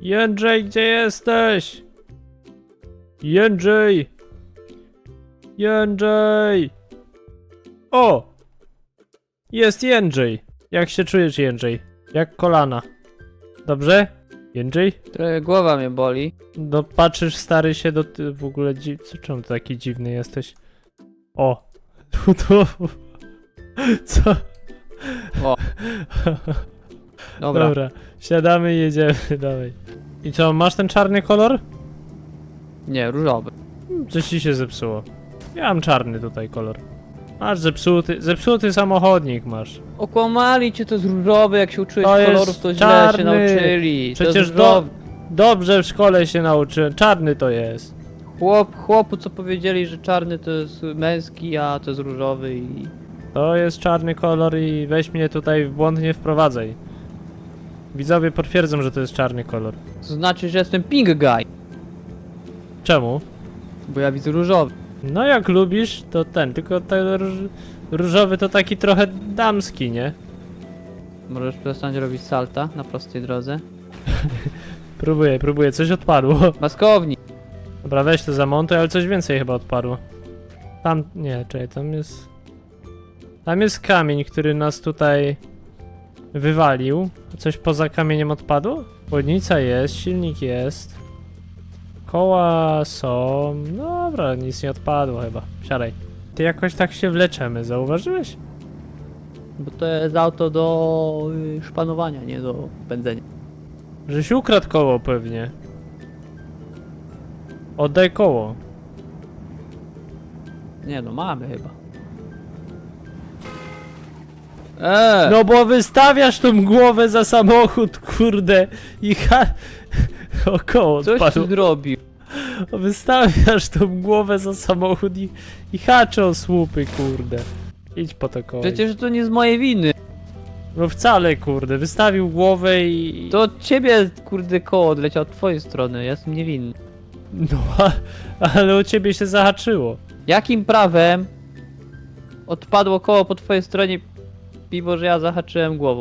Jędrzej, gdzie jesteś? Jędrzej! Jędrzej! O! Jest Jędrzej. Jak się czujesz, Jędrzej? Jak kolana? Dobrze? Jędrzej? Trochę głowa mnie boli. No patrzysz stary się do ty w ogóle dzi... co czemu ty taki dziwny jesteś? O! Co? O. Dobra. Dobra, siadamy i jedziemy dalej. I co, masz ten czarny kolor? Nie, różowy. Coś ci się zepsuło. Ja mam czarny tutaj kolor. Masz zepsuty, zepsuty samochodnik masz. Okłamali cię, to jest różowy, jak się uczyłeś To jest kolorów, to źle czarny. się nauczyli. to Przecież jest do- różowy. Dobrze w szkole się nauczyłem, czarny to jest. Chłop, chłopu co powiedzieli, że czarny to jest męski, a to jest różowy i... To jest czarny kolor i weź mnie tutaj w błąd nie wprowadzaj. Widzowie potwierdzą, że to jest czarny kolor. To znaczy, że jestem pink guy, Czemu? bo ja widzę różowy. No jak lubisz, to ten, tylko ten róż, różowy to taki trochę damski, nie? Możesz przestać robić salta na prostej drodze. Próbuję, próbuję, coś odpadło. Maskowni. Dobra, weź to zamontuj, ale coś więcej chyba odpadło. Tam, nie, czekaj, tam jest... Tam jest kamień, który nas tutaj wywalił. Coś poza kamieniem odpadło? Chłodnica jest, silnik jest. Koła są... No Dobra, nic nie odpadło chyba. Siadaj. Ty jakoś tak się wleczemy, zauważyłeś? Bo to jest auto do y, szpanowania, nie do pędzenia. Żeś ukradł koło pewnie. Oddaj koło. Nie no, mamy chyba. Eee! No bo wystawiasz tą głowę za samochód, kurde, i ha... Około coś odpadło. ty zrobił. Wystawiasz tą głowę za samochód i, i hacze o słupy, kurde. Idź po to koło. Przecież to nie z mojej winy. No wcale, kurde, wystawił głowę i... To od ciebie, kurde, koło odleciał od twojej strony, ja jestem niewinny. No, a, ale u ciebie się zahaczyło. Jakim prawem odpadło koło po twojej stronie, mimo że ja zahaczyłem głową?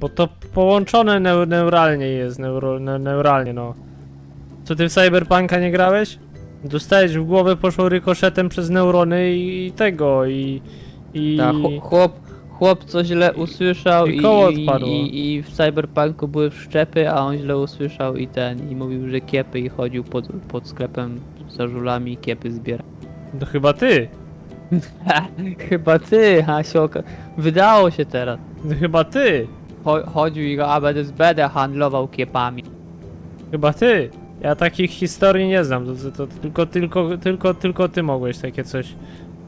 Bo to połączone neu neuralnie jest, neuro ne neuralnie, no. Co ty w Cyberpunka nie grałeś? Dostałeś w głowę, poszło rykoszetem przez neurony i, i tego, i... i... Ta, chłop- chłop, co źle usłyszał I i, koło i, odpadło. i, i w Cyberpunku były wszczepy, a on źle usłyszał i ten, i mówił, że kiepy i chodził pod, pod sklepem za żulami i kiepy zbiera. To chyba ty. Chyba ty, Hasioka. Wydało się teraz. To chyba ty. Cho chodził i go, a będę, będę handlował kiepami. Chyba ty. Ja takich historii nie znam, to, to, tylko, tylko, tylko, tylko ty mogłeś takie coś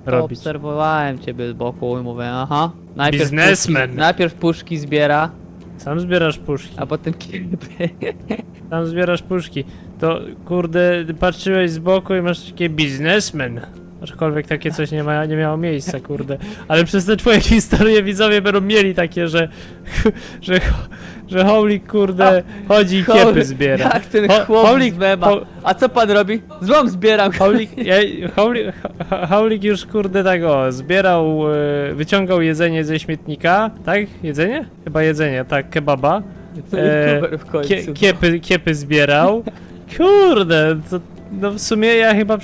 To robić. obserwowałem ciebie z boku i mówię, aha. Najpierw Biznesmen. Puszki, najpierw puszki zbiera, Sam zbierasz puszki. a potem kiepy. Tam zbierasz puszki. To kurde, patrzyłeś z boku i masz takie biznesmen. Aczkolwiek takie coś nie, ma, nie miało miejsca, kurde. Ale przez te twoje historie widzowie będą mieli takie, że. że. że Howlik, kurde, chodzi i kiepy zbiera. Jak ten Ho- chłop Howlik- z mema. Ho- A co pan robi? Złom zbieram. Howlik, ja, Howlik, Ha- Howlik już kurde tak o, zbierał, e, wyciągał jedzenie ze śmietnika, tak? Jedzenie? Chyba jedzenie, tak, kebaba. E, w końcu. Kie, kiepy, kiepy zbierał. Kurde, to, no w sumie ja chyba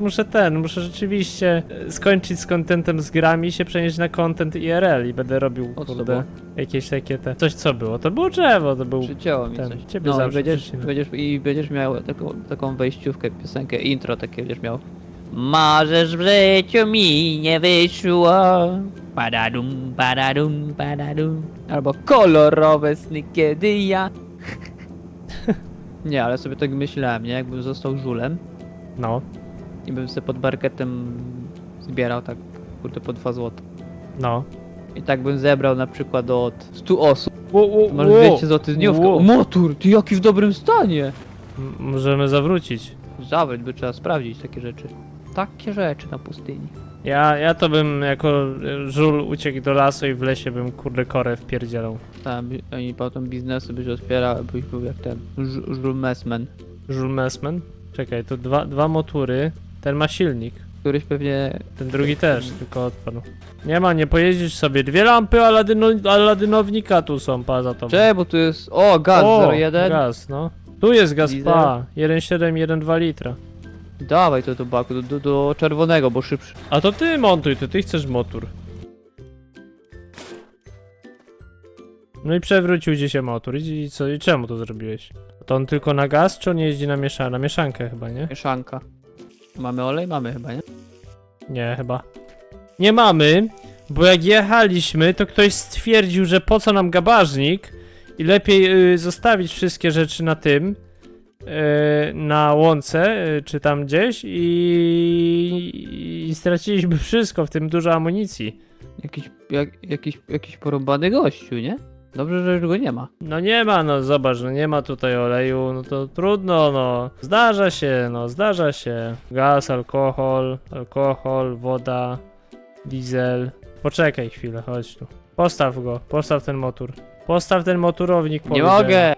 muszę ten, muszę rzeczywiście e, skończyć z contentem z grami, się przenieść na content IRL i będę robił, O, co kurde, było? jakieś takie te... Coś co było? To było drzewo, to był... Przycięło mi ten, coś. ciebie no, i zawsze będziesz, przycina. będziesz, I będziesz miał taką, taką wejściówkę, piosenkę, intro takie będziesz miał. Możesz w życiu mi nie wyszło. Padadum, padadum, padadum. Albo kolorowe sny, kiedy ja. nie, ale sobie tak myślałem, nie? Jakbym został żulem No, i bym sobie pod barketem zbierał tak, kurde, po 2 zł. no. I tak bym zebrał na przykład od 100 osób. Wo, wo, To masz wo. 200 zł dniówkę. Wo. O, motor, ty jaki w dobrym stanie. M- Możemy zawrócić. Zawróć, by trzeba sprawdzić takie rzeczy. Takie rzeczy na pustyni. Ja, ja to bym jako żul uciekł do lasu i w lesie bym kurde korę wpierdzielał. Tam i potem biznesy byś otwierał, byś był jak ten Ż- Żul Messman. Żul Messman? Czekaj, to dwa, dwa motury. Ten ma silnik. Któryś pewnie... Ten drugi też, tylko odpadł. Nie ma, nie pojeździsz sobie. Dwie lampy aladyno, aladynownika tu są, pa za tobą. Cze, bo tu jest... O, gaz o, 01. gaz, no. Tu jest gaz, pa, 1,7, 1,2 litra. Dawaj to do baku, do, do, do czerwonego, bo szybszy. A to ty montuj, to ty chcesz motor. No i przewrócił ci się motor. I, i co? I czemu to zrobiłeś? To on tylko na gaz, czy on jeździ na mieszankę? Na mieszankę chyba, nie? Mieszanka. Mamy olej? Mamy chyba, nie? Nie, chyba. Nie mamy, bo jak jechaliśmy, to ktoś stwierdził, że po co nam gabażnik i lepiej y, zostawić wszystkie rzeczy na tym, y, na łące, y, czy tam gdzieś i, i straciliśmy wszystko, w tym dużo amunicji. Jakiś, jak, jakiś, jakiś porąbany gościu, nie? Dobrze, że już go nie ma. No nie ma, no zobacz, no nie ma tutaj oleju, no to trudno, no. Zdarza się, no zdarza się. Gaz, alkohol, alkohol, woda, diesel. Poczekaj chwilę, chodź tu. Postaw go, postaw ten motor. Postaw ten motorownik, Nie powiedziałem. mogę!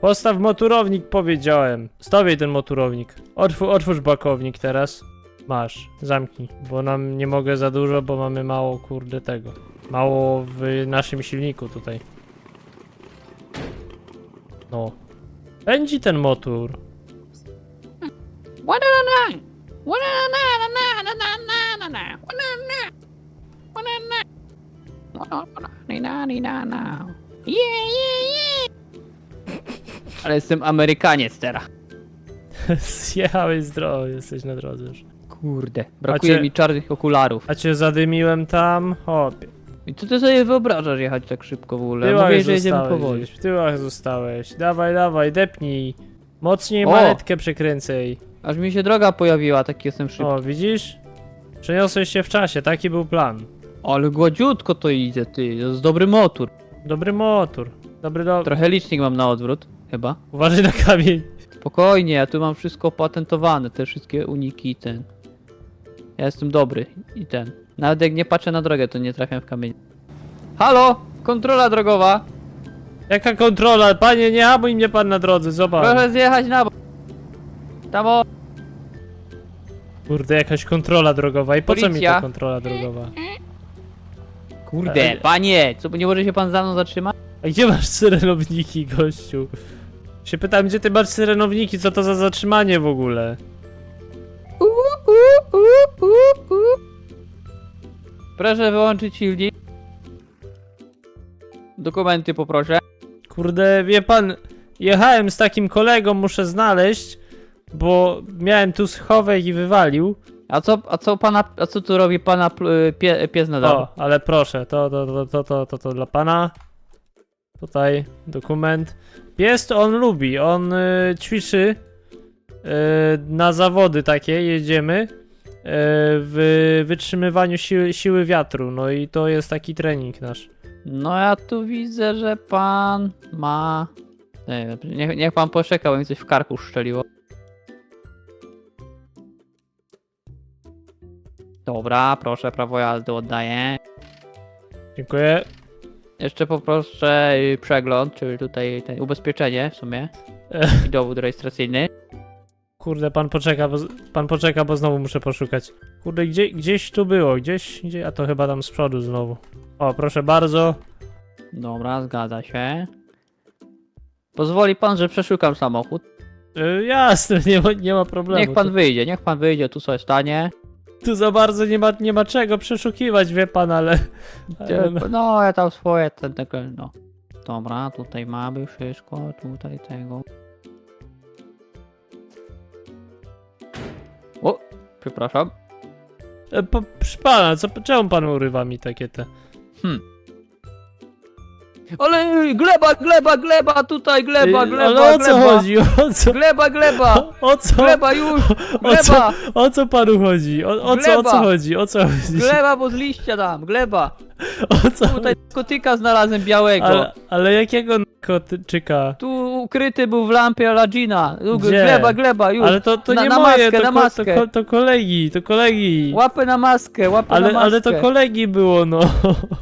Postaw motorownik, powiedziałem. Stawiaj ten motorownik. Otwórz, otwórz bakownik teraz. Masz, zamknij, bo nam nie mogę za dużo, bo mamy mało, kurde, tego. Mało w naszym silniku tutaj. No. Pędzi ten motor. Ale jestem Amerykaniec teraz. Zjechałeś z drogi, jesteś na drodze już. Kurde, brakuje cię- mi czarnych okularów. A cię zadymiłem tam? Hopie. I co ty sobie wyobrażasz jechać tak szybko w ogóle? tyłach Mówię, że jedziemy zostałeś powoli. gdzieś, W tyłach zostałeś. Dawaj, dawaj, depnij. Mocniej O! manetkę przykręcaj. Aż mi się droga pojawiła, taki jestem szybki. O, widzisz? Przeniosłeś się w czasie, taki był plan. Ale gładziutko to idzie, ty. To jest dobry motor. Dobry motor. Dobry do... Trochę licznik mam na odwrót, chyba. Uważaj na kamień. Spokojnie, ja tu mam wszystko opatentowane, te wszystkie uniki i ten. Ja jestem dobry i ten. Nawet jak nie patrzę na drogę, to nie trafiam w kamień. Halo! Kontrola drogowa! Jaka kontrola? Panie, nie hamuj mnie pan na drodze, zobacz. Proszę zjechać na bok. Tam o... Kurde, jakaś kontrola drogowa. I po co mi Policja. ta kontrola drogowa? Kurde, E- panie! Co, nie może się pan za mną zatrzymać? A gdzie masz syrenowniki, gościu? Się pytam, gdzie ty masz syrenowniki, co to za zatrzymanie w ogóle? Proszę wyłączyć silnik. Dokumenty poproszę. Kurde, wie pan, jechałem z takim kolegą, muszę znaleźć, bo miałem tu schowek i wywalił. A co, a co pana, a co tu robi pana pl- pie, pies na dachu? O, ale proszę, to, to, to, to, to, to, to dla pana. Tutaj dokument. Pies to on lubi, on y, ćwiczy y, na zawody takie, jedziemy y, w wytrzymywaniu siły, siły wiatru, no i to jest taki trening nasz. No ja tu widzę, że pan ma... Nie, wiem, niech, niech pan poczeka, bo mi coś w karku szczeliło. Dobra, proszę, prawo jazdy oddaję. Dziękuję. Jeszcze poproszę y, przegląd, czyli tutaj ten ubezpieczenie w sumie. I dowód rejestracyjny. Kurde, pan poczeka, bo, pan poczeka, bo znowu muszę poszukać. Kurde, gdzie, gdzieś tu było, gdzieś, gdzie, a to chyba tam z przodu znowu. O, proszę bardzo. Dobra, zgadza się. Pozwoli pan, że przeszukam samochód. Y, jasne, nie ma, nie ma problemu. Niech pan wyjdzie, niech pan wyjdzie, tu sobie stanie. Tu za bardzo nie ma, nie ma czego przeszukiwać, wie pan, ale... ale no. No, ja tam swoje, ten, tego, no. Dobra, tutaj mamy wszystko, tutaj tego. Przepraszam. E, Po, proszę pana, co, czemu pan urywa mi takie te... Ale gleba, gleba, gleba, tutaj gleba, Y, gleba, ale o co gleba. chodzi? O co? Gleba, gleba, O, o co? gleba już, O co, gleba, o co panu chodzi? O, o, co, o co Gleba. chodzi? O co chodzi? gleba, bo z liścia dam, gleba. O co? Tutaj kotyka znalazłem białego. Ale, ale jakiego kotyczyka? Tu ukryty był w lampie Gdzie? Gleba, gleba, już. Ale to, to Na- nie na moje, maskę, to, na ko, to, maskę. ko, to kolegi, to kolegi. Łapy na maskę, łapy Ale, na maskę. ale to kolegi było, no.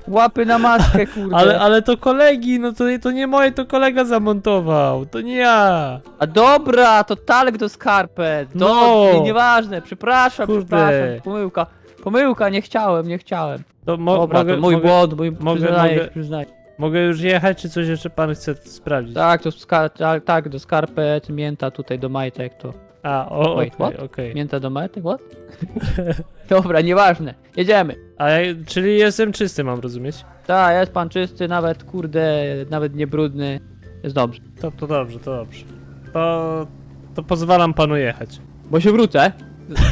Łapy na maskę, kurde. Ale, ale to kolegi, no to, to nie moje, to kolega zamontował, to nie ja. A dobra, to talek do skarpet. No. No. Nieważne, przepraszam, Kurde. przepraszam. Pomyłka. Pomyłka, nie chciałem, nie chciałem. To mo, dobra, mogę, to mój mogę, błąd, mój mogę- przyznaję, mogę- przyznaję. Mogę już jechać, czy coś jeszcze pan chce sprawdzić? Tak, to skar tak, tak, do skarpet, mięta tutaj do majtek, to... A, o, okej, Wait, what? okej. Mięta do majtek, what? Dobra, nieważne, jedziemy. A ja, czyli jestem czysty, mam rozumieć? Tak, jest pan czysty, nawet, kurde, nawet nie brudny. Jest dobrze. To, to dobrze, to dobrze. To, to pozwalam panu jechać. Bo się wrócę.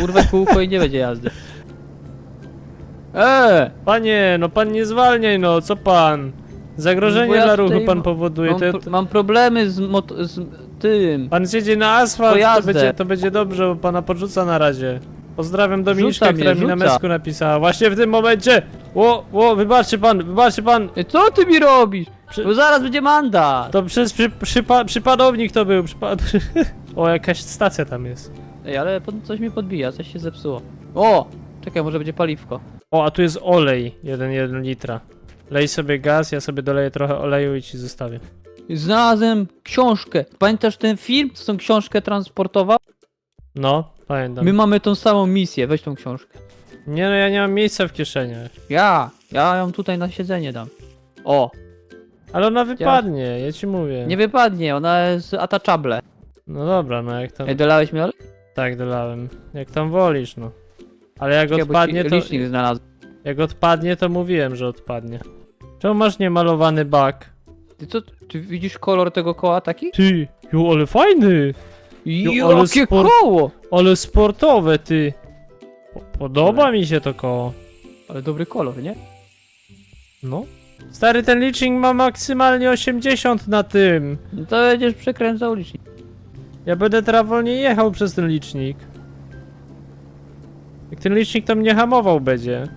Urwę kółko i nie będzie jazdy. Eee! Panie, no pan nie zwalniaj, no, co pan? Zagrożenie No bo ja dla ruchu tutaj pan mam- powoduje. Mam, To, pro- to, mam problemy z, mot- z tym. pan zjedzie na asfalt, to będzie, to będzie dobrze, bo pana porzuca na razie. Pozdrawiam Dominiczkę, Rzuca mnie, która mi na rzuca. mesku napisała. Właśnie w tym momencie! Ło, ło, wybaczcie pan, wybaczcie pan! Ej, Co ty mi robisz? Przy- Bo zaraz będzie mandat. To przez przy, przypa, przypadownik to był. O, jakaś stacja tam jest. Ej, ale pod, coś mi podbija, coś się zepsuło. O! Czekaj, może będzie paliwko. O, a tu jest olej, 1,1 litra. Lej sobie gaz, ja sobie doleję trochę oleju i ci zostawię. Znalazłem książkę. Pamiętasz ten film, co tą książkę transportował? No, pamiętam. My mamy tą samą misję, weź tą książkę. Nie no, ja nie mam miejsca w kieszeniach. Ja, ja ją tutaj na siedzenie dam. O, Ale ona wypadnie, ja ci mówię. nie wypadnie, ona jest attachable. No dobra, no jak tam... Ej, dolałeś mi olej? Tak, dolałem. Jak tam wolisz, no. Ale jak Czekaj, bo odpadnie, ci to... Licznik znalazłem. Jak odpadnie, to mówiłem, że odpadnie. Czemu masz niemalowany bak? Ty co, ty widzisz kolor tego koła taki? Ty, jo, ale fajny! Jo, ale Jakie sport- koło! Ale sportowe, ty! Po- Podoba mi się to koło. Ale dobry kolor, nie? No. Stary, ten licznik ma maksymalnie 80 na tym. No to będziesz przekręcał licznik. Ja będę teraz wolniej jechał przez ten licznik. Jak ten licznik to mnie hamował będzie.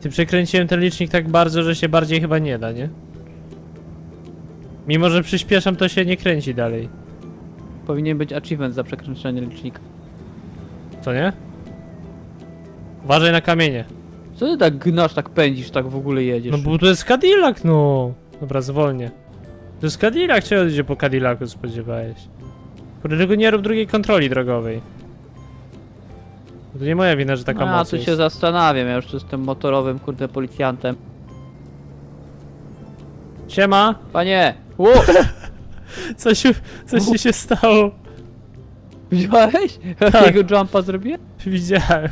Ty przekręciłem ten licznik tak bardzo, że się bardziej chyba nie da, nie? Mimo, że przyspieszam, to się nie kręci dalej. Powinien być achievement za przekręcenie licznika. Co nie? Uważaj na kamienie. Co ty tak gnasz, tak pędzisz, tak w ogóle jedziesz? No bo to jest Cadillac, no. Dobra, zwolnię. To jest Cadillac, czego po Cadillacu spodziewałeś? Kurde, tylko nie rób drugiej kontroli drogowej. To nie moja wina, że taka no, ja moc tu jest. się zastanawiam, ja już tu jestem motorowym, kurde, policjantem. Siema! Panie! Ło! Co się, co ci się stało? Widziałeś? Tak. Jakiego jumpa zrobiłem? Widziałem.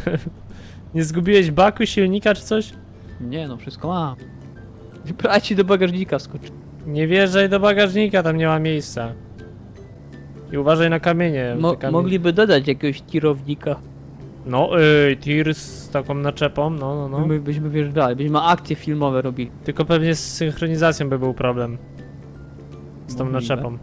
Nie zgubiłeś baku, silnika czy coś? Nie no, wszystko mam. Brać ci do bagażnika skocz. Nie wjeżdżaj do bagażnika, tam nie ma miejsca. I uważaj na kamienie. Mo te kamie- mogliby dodać jakiegoś tirownika. No, yy, tir z taką naczepą, no, no, no. My byśmy wjeżdżali, byśmy akcje filmowe robili. Tylko pewnie z synchronizacją by był problem. Z tą Możliwe. naczepą.